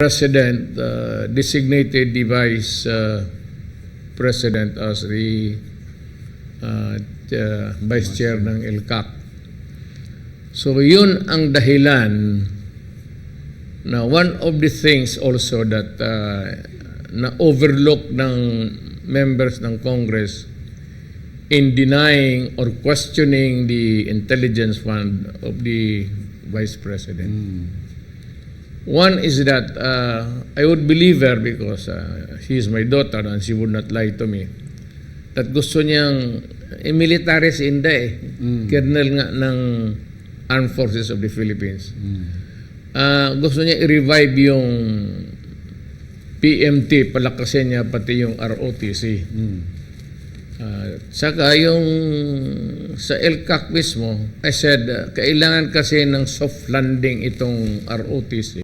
President uh, designated the Vice uh, President as the uh, uh, Vice Chair ng LCAC. So yun ang dahilan na one of the things also that uh, na overlook ng members ng Congress in denying or questioning the intelligence fund of the Vice President. One is that uh, I would believe her because uh, she is my daughter and she would not lie to me. That gusto niyang, eh, military si Inda eh. Colonel nga ng Armed Forces of the Philippines. Ah, gusto niya i-revive yung PMT, palakasin niya pati yung ROTC. Ah, saka yung sa LCAC mismo, I said, ah, kailangan kasi ng soft landing itong ROTC.